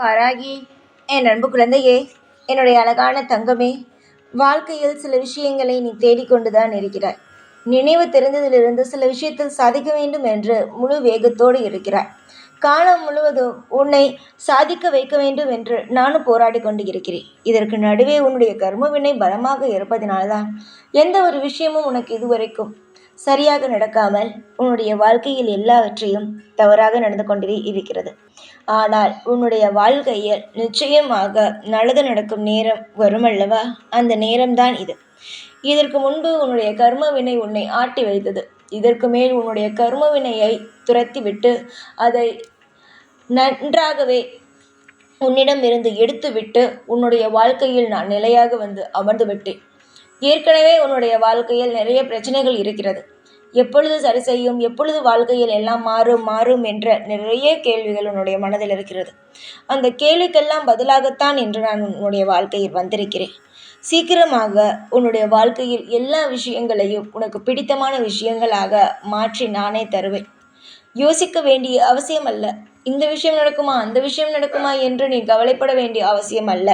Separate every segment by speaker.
Speaker 1: பாராகி என் அன்பு குழந்தையே என்னுடைய அழகான தங்கமே வாழ்க்கையில் சில விஷயங்களை நீ தேடிக்கொண்டுதான் இருக்கிறாய். நினைவு தெரிந்ததிலிருந்து சில விஷயத்தில் சாதிக்க வேண்டும் என்று முழு வேகத்தோடு இருக்கிறாய். காலம் முழுவதும் உன்னை சாதிக்க வைக்க வேண்டும் என்று நானும் போராடி கொண்டு இருக்கிறேன் இதற்கு நடுவே உன்னுடைய கர்மவினை பலமாக இருப்பதினால்தான் எந்த ஒரு விஷயமும் உனக்கு இதுவரைக்கும் சரியாக நடக்காமல் உன்னுடைய வாழ்க்கையில் எல்லாவற்றையும் தவறாக நடந்து கொண்டே இருக்கிறது. ஆனால் உன்னுடைய வாழ்க்கையில் நிச்சயமாக நல்லது நடக்கும் நேரம் வரும் அல்லவா? அந்த நேரம்தான் இது. இதற்கு முன்பு உன்னுடைய கர்ம வினை உன்னை ஆட்டி வைத்தது. இதற்கு மேல் உன்னுடைய கர்ம வினையை துரத்திவிட்டு அதை நன்றாகவே உன்னிடமிருந்து எடுத்துவிட்டு உன்னுடைய வாழ்க்கையில் நான் நிலையாக வந்து அமர்ந்து விட்டேன் ஏற்கனவே உன்னுடைய வாழ்க்கையில் நிறைய பிரச்சனைகள் இருக்கிறது. எப்பொழுது சரி செய்யும் எப்பொழுது வாழ்க்கையில் எல்லாம் மாறும் மாறும் என்ற நிறைய கேள்விகள் உன்னுடைய மனதில் இருக்கிறது. அந்த கேள்விக்கெல்லாம் பதிலாகத்தான் இன்று நான் உன்னுடைய வாழ்க்கையில் வந்திருக்கிறேன். சீக்கிரமாக உன்னுடைய வாழ்க்கையில் எல்லா விஷயங்களையும் உனக்கு பிடித்தமான விஷயங்களாக மாற்றி நானே தருவேன். யோசிக்க வேண்டிய அவசியம் அல்ல இந்த விஷயம் நடக்குமா அந்த விஷயம் நடக்குமா என்று நீ கவலைப்பட வேண்டிய அவசியம் அல்ல.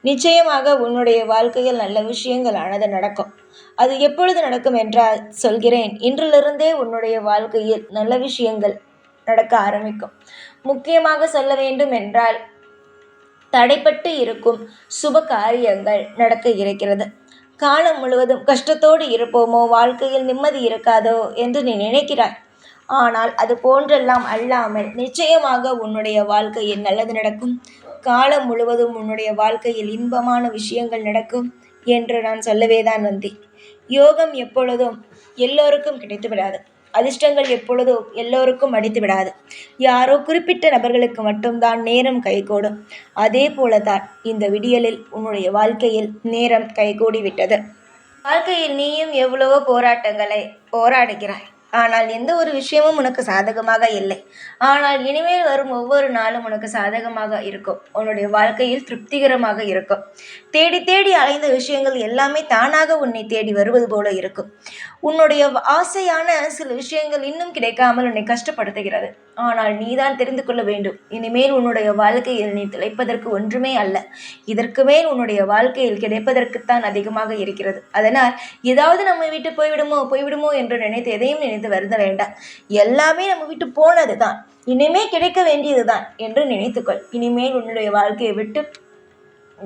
Speaker 1: நிச்சயமாக உன்னுடைய வாழ்க்கையில் நல்ல விஷயங்கள் ஆனது நடக்கும். அது எப்பொழுது நடக்கும் என்றால் சொல்கிறேன் இன்றிலிருந்தே உன்னுடைய வாழ்க்கையில் நல்ல விஷயங்கள் நடக்க ஆரம்பிக்கும். முக்கியமாக சொல்ல வேண்டும் என்றால் தடைப்பட்டு இருக்கும் சுப காரியங்கள் நடக்க இருக்கிறது. காலம் முழுவதும் கஷ்டத்தோடு இருப்போமோ வாழ்க்கையில் நிம்மதி இருக்காதோ என்று நீ நினைக்கிறாய். ஆனால் அது போன்றெல்லாம் அல்லாமல் நிச்சயமாக உன்னுடைய வாழ்க்கையில் நல்லது நடக்கும். காலம் முழுவதும் உன்னுடைய வாழ்க்கையில் இன்பமான விஷயங்கள் நடக்கும் என்று நான் சொல்லவே தான் வந்தேன். யோகம் எப்பொழுதும் எல்லோருக்கும் கிடைத்து விடாது அதிர்ஷ்டங்கள் எப்பொழுதும் எல்லோருக்கும் அடித்து விடாது யாரோ குறிப்பிட்ட நபர்களுக்கு மட்டும்தான் நேரம் கைகூடும். அதே போலதான் இந்த விடியலில் உன்னுடைய வாழ்க்கையில் நேரம் கைகூடி விட்டது வாழ்க்கையில் நீயும் எவ்வளவோ போராட்டங்களை போராடுகிறாய். ஆனால் எந்த ஒரு விஷயமும் உனக்கு சாதகமாக இல்லை. ஆனால் இனிமேல் வரும் ஒவ்வொரு நாளும் உனக்கு சாதகமாக இருக்கும். உன்னுடைய வாழ்க்கையில் திருப்திகரமாக இருக்கும். தேடி தேடி அலைந்த விஷயங்கள் எல்லாமே தானாக உன்னை தேடி வருவது போல இருக்கும். உன்னுடைய ஆசையான சில விஷயங்கள் இன்னும் கிடைக்காமல் உன்னை கஷ்டப்படுத்துகிறது. ஆனால் நீதான் தெரிந்து கொள்ள வேண்டும். இனிமேல் உன்னுடைய வாழ்க்கையில் நீ திளைப்பதற்கு ஒன்றுமே அல்ல. இதற்கு மேல் உன்னுடைய வாழ்க்கையில் கிடைப்பதற்குத்தான் அதிகமாக இருக்கிறது. அதனால் ஏதாவது நம்ம வீட்டு போய்விடுமோ போய்விடுமோ என்று நினைத்து எதையும் நினைத்து வருந்த வேண்டாம். எல்லாமே நம்ம விட்டு போனது தான் இனிமே கிடைக்க வேண்டியது தான் என்று நினைத்துக்கொள். இனிமேல் உன்னுடைய வாழ்க்கையை விட்டு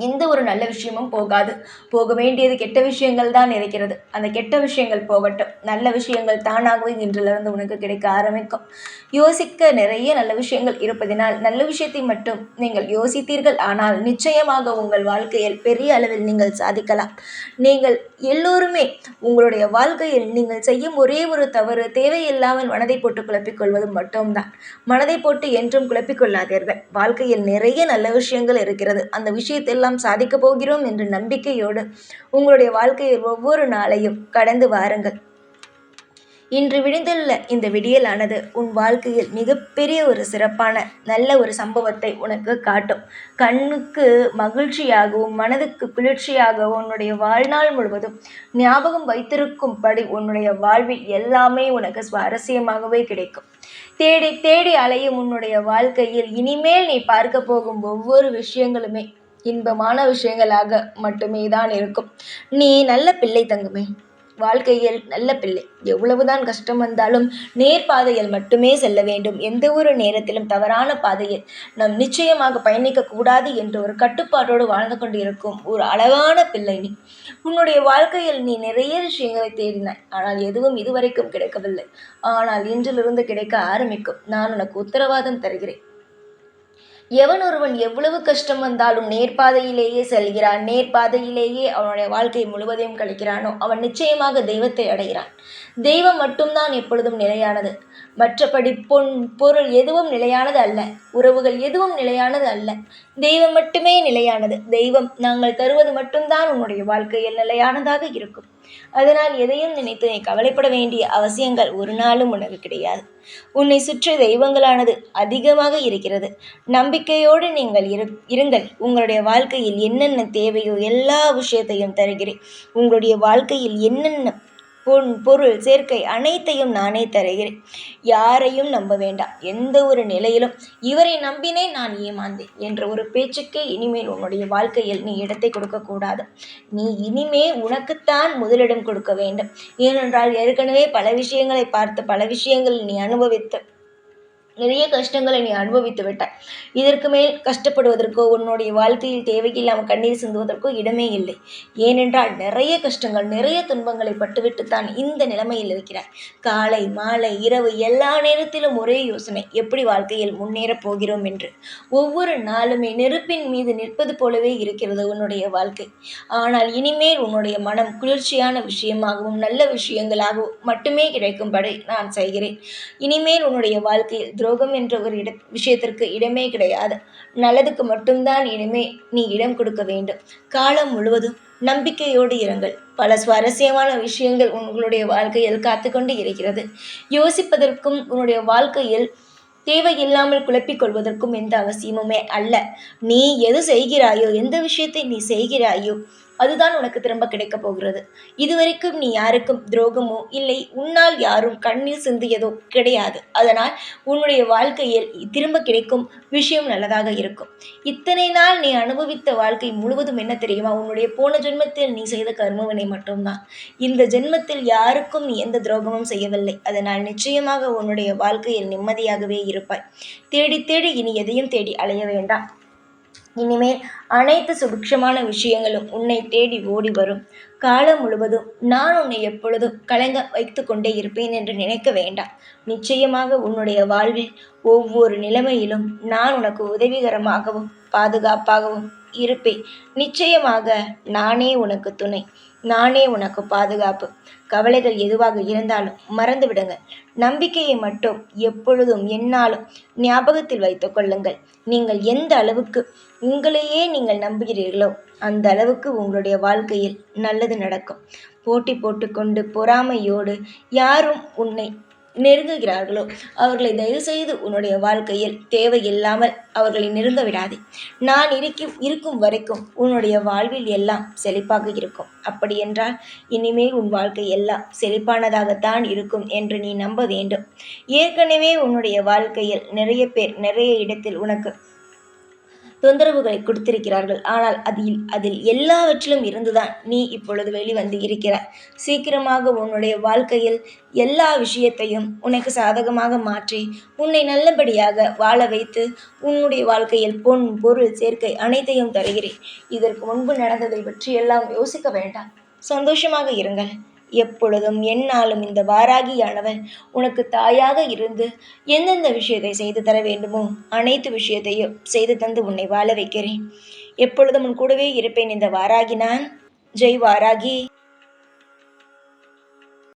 Speaker 1: எந்த ஒரு நல்ல விஷயமும் போகாது. போக வேண்டியது கெட்ட விஷயங்கள் தான் இருக்கிறது அந்த கெட்ட விஷயங்கள் போகட்டும். நல்ல விஷயங்கள் தானாகவே இன்றிலிருந்து உனக்கு கிடைக்க ஆரம்பிக்கும். யோசிக்க நிறைய நல்ல விஷயங்கள் இருப்பதினால் நல்ல விஷயத்தை மட்டும் நீங்கள் யோசித்தீர்கள். ஆனால் நிச்சயமாக உங்கள் வாழ்க்கையில் பெரிய அளவில் நீங்கள் சாதிக்கலாம். நீங்கள் எல்லோருமே உங்களுடைய வாழ்க்கையில் நீங்கள் செய்யும் ஒரே ஒரு தவறு தேவையில்லாமல் மனதை போட்டு குழப்பிக்கொள்வது மட்டும்தான். மனதை போட்டு என்றும் குழப்பிக்கொள்ளாதீர்கள் வாழ்க்கையில் நிறைய நல்ல விஷயங்கள் இருக்கிறது. அந்த விஷயத்தில் எல்லாம் சாதிக்கப் போகிறோம் என்ற நம்பிக்கையோடு உங்களுடைய வாழ்க்கையில் ஒவ்வொரு நாளையும் கடந்து வாருங்கள். இன்று விடிந்துள்ள இந்த விடியலானது உன் வாழ்க்கையில் மிகப்பெரிய ஒரு சிறப்பான நல்ல ஒரு சம்பவத்தை உனக்கு காட்டும். கண்ணுக்கு மகிழ்ச்சியாகவும் மனதுக்கு குளிர்ச்சியாகவும் உன்னுடைய வாழ்நாள் முழுவதும் ஞாபகம் வைத்திருக்கும்படி உன்னுடைய வாழ்வில் எல்லாமே உனக்கு சுவாரஸ்யமாகவே கிடைக்கும். தேடி தேடி அலையும் உன்னுடைய வாழ்க்கையில் இனிமேல் நீ பார்க்க போகும் ஒவ்வொரு விஷயங்களுமே இன்பமான விஷயங்களாக மட்டுமே தான் இருக்கும். நீ நல்ல பிள்ளை தங்கமே. வாழ்க்கையில் நல்ல பிள்ளை. எவ்வளவுதான் கஷ்டம் வந்தாலும் நேர் பாதையில் மட்டுமே செல்ல வேண்டும். எந்த ஒரு நேரத்திலும் தவறான பாதையில் நாம் நிச்சயமாக பயணிக்கக்கூடாது என்ற ஒரு கட்டுப்பாட்டோடு வாழ்ந்து கொண்டு இருக்கும் ஒரு அழகான பிள்ளை நீ. உன்னுடைய வாழ்க்கையில் நீ நிறைய விஷயங்களை தேடினாய். ஆனால் எதுவும் இதுவரைக்கும் கிடைக்கவில்லை. ஆனால் இன்றிலிருந்து கிடைக்க ஆரம்பிக்கும். நான் உனக்கு உத்தரவாதம் தருகிறேன். எவன் ஒருவன் எவ்வளவு கஷ்டம் வந்தாலும் நேர்பாதையிலேயே செல்கிறான். நேர்பாதையிலேயே அவனுடைய வாழ்க்கை முழுவதையும் கழிக்கிறானோ அவன் நிச்சயமாக தெய்வத்தை அடைகிறான். தெய்வம் மட்டும்தான் எப்பொழுதும் நிலையானது. மற்றபடி பொன் பொருள் எதுவும் நிலையானது அல்ல. உறவுகள் எதுவும் நிலையானது அல்ல. தெய்வம் மட்டுமே நிலையானது. தெய்வம் நாங்கள் தருவது மட்டும்தான் உன்னுடைய வாழ்க்கையில் நிலையானதாக இருக்கும். அதனால் எதையும் நினைத்து நீ கவலைப்பட வேண்டிய அவசியங்கள் ஒரு நாளும் உனக்கு கிடையாது. உன்னை சுற்றி தெய்வங்களானது அதிகமாக இருக்கிறது. நம்பிக்கையோடு நீங்கள் இரு இருங்கள். உங்களுடைய வாழ்க்கையில் என்னென்ன தேவையோ எல்லா விஷயத்தையும் தருகிறேன். உங்களுடைய வாழ்க்கையில் என்னென்ன பொன் பொருள் சேர்க்கை அனைத்தையும் நானே தருகிறேன். யாரையும் நம்ப வேண்டாம். எந்த ஒரு நிலையிலும் இவரை நம்பினே நான் ஏமாந்தேன் என்ற ஒரு பேச்சுக்கே இனிமேல் உன்னுடைய வாழ்க்கையில் நீ இடத்தை கொடுக்கக்கூடாது நீ இனிமே உனக்குத்தான் முதலிடம் கொடுக்க வேண்டும். ஏனென்றால் ஏற்கனவே பல விஷயங்களை பார்த்து பல விஷயங்கள் நீ அனுபவித்து நிறைய கஷ்டங்களை நீ அனுபவித்து விட்டாய். இதற்கு மேல் கஷ்டப்படுவதற்கோ உன்னுடைய வாழ்க்கையில் தேவையில்லாமல் கண்ணீர் சிந்துவதற்கோ இடமே இல்லை. ஏனென்றால் நிறைய கஷ்டங்கள் நிறைய துன்பங்களை பட்டுவிட்டுத்தான் இந்த நிலைமையில் இருக்கிறாய். காலை மாலை இரவு எல்லா நேரத்திலும் ஒரே யோசனை எப்படி வாழ்க்கையில் முன்னேறப் போகிறோம் என்று. ஒவ்வொரு நாளுமே நெருப்பின் மீது நிற்பது போலவே இருக்கிறது உன்னுடைய வாழ்க்கை. ஆனால் இனிமேல் உன்னுடைய மனம் குளிர்ச்சியான விஷயமாகவும் நல்ல விஷயங்களாகவும் மட்டுமே கிடைக்கும்படி நான் செய்கிறேன். இனிமேல் உன்னுடைய வாழ்க்கையில் துரோகம் என்ற ஒரு இட விஷயத்திற்கு இடமே கிடையாது. நல்லதுக்கு மட்டும்தான் இனிமே நீ இடம் கொடுக்க வேண்டும். காலம் முழுவதும் நம்பிக்கையோடு இருங்கள். பல சுவாரஸ்யமான விஷயங்கள் உங்களுடைய வாழ்க்கையில் காத்துக்கொண்டு இருக்கிறது. யோசிப்பதற்கும் உன்னுடைய வாழ்க்கையில் தேவையில்லாமல் குழப்பிக் கொள்வதற்கும் எந்த அவசியமுமே அல்ல. நீ எது செய்கிறாயோ எந்த விஷயத்தை நீ செய்கிறாயோ அதுதான் உனக்கு திரும்ப கிடைக்கப் போகிறது. இதுவரைக்கும் நீ யாருக்கும் துரோகமோ இல்லை உன்னால் யாரும் கண்ணில் சிந்தியதோ கிடையாது. அதனால் உன்னுடைய வாழ்க்கையில் திரும்ப கிடைக்கும் விஷயம் நல்லதாக இருக்கும். இத்தனை நாள் நீ அனுபவித்த வாழ்க்கை முழுவதும் என்ன தெரியுமா? உன்னுடைய போன ஜென்மத்தில் நீ செய்த கர்மவினை மட்டும்தான். இந்த ஜென்மத்தில் யாருக்கும் நீ எந்த துரோகமும் செய்யவில்லை. அதனால் நிச்சயமாக உன்னுடைய வாழ்க்கையில் நிம்மதியாகவே இருப்பாய். தேடி தேடி இனி எதையும் தேடி அலைய வேண்டாம். இனிமேல் அனைத்து சுபிக்ஷமான விஷயங்களும் உன்னை தேடி ஓடி வரும். காலம் முழுவதும் நான் உன்னை எப்பொழுதும் கலங்க வைத்து கொண்டே இருப்பேன் என்று நினைக்க வேண்டாம். நிச்சயமாக உன்னுடைய வாழ்வில் ஒவ்வொரு நிலைமையிலும் நான் உனக்கு உதவிகரமாகவும் பாதுகாப்பாகவும் இருப்பேன். நிச்சயமாக நானே உனக்கு துணை. நானே உனக்கு பாதுகாப்பு. கவலைகள் எதுவாக இருந்தாலும் மறந்துவிடுங்கள் நம்பிக்கையை மட்டும் எப்பொழுதும் என்னாலும் ஞாபகத்தில் வைத்து கொள்ளுங்கள். நீங்கள் எந்த அளவுக்கு உங்களையே நீங்கள் நம்புகிறீர்களோ அந்த அளவுக்கு உங்களுடைய வாழ்க்கையில் நல்லது நடக்கும். போட்டி போட்டுக்கொண்டு பொறாமையோடு யாரும் உன்னை நெருங்குகிறார்களோ? அவர்களை தயவுசெய்து உன்னுடைய வாழ்க்கையில் தேவையில்லாமல் அவர்களை நெருங்க விடாதே. நான் இருக்கும் இருக்கும் வரைக்கும் உன்னுடைய வாழ்வில் எல்லாம் செழிப்பாக இருக்கும். அப்படியென்றால் இனிமேல் உன் வாழ்க்கை எல்லாம் செழிப்பானதாகத்தான் இருக்கும் என்று நீ நம்ப வேண்டும். ஏற்கனவே உன்னுடைய வாழ்க்கையில் நிறைய பேர் நிறைய இடத்தில் உனக்கு தொந்தரவுகளை கொடுத்திருக்கிறார்கள். ஆனால் அதில் அதில் எல்லாவற்றிலும் இருந்துதான் நீ இப்பொழுது வெளிவந்து இருக்கிறாய். சீக்கிரமாக உன்னுடைய வாழ்க்கையில் எல்லா விஷயத்தையும் உனக்கு சாதகமாக மாற்றி உன்னை நல்லபடியாக வாழ வைத்து உன்னுடைய வாழ்க்கையில் பொன் பொருள் சேர்க்கை அனைத்தையும் தருகிறேன். இதற்கு முன்பு நடந்ததை பற்றி எல்லாம் யோசிக்க வேண்டாம். சந்தோஷமாக இருங்கள். எப்பொழுதும் எந்நாளும் இந்த வாராகியானவள் உனக்கு தாயாக இருந்து எந்தெந்த விஷயத்தை செய்து தர வேண்டுமோ அனைத்து விஷயத்தையும் செய்து தந்து உன்னை வாழ வைக்கிறேன். எப்பொழுதும் உன் கூடவே இருப்பேன் இந்த வாராகி நான். ஜெய் வாராகி.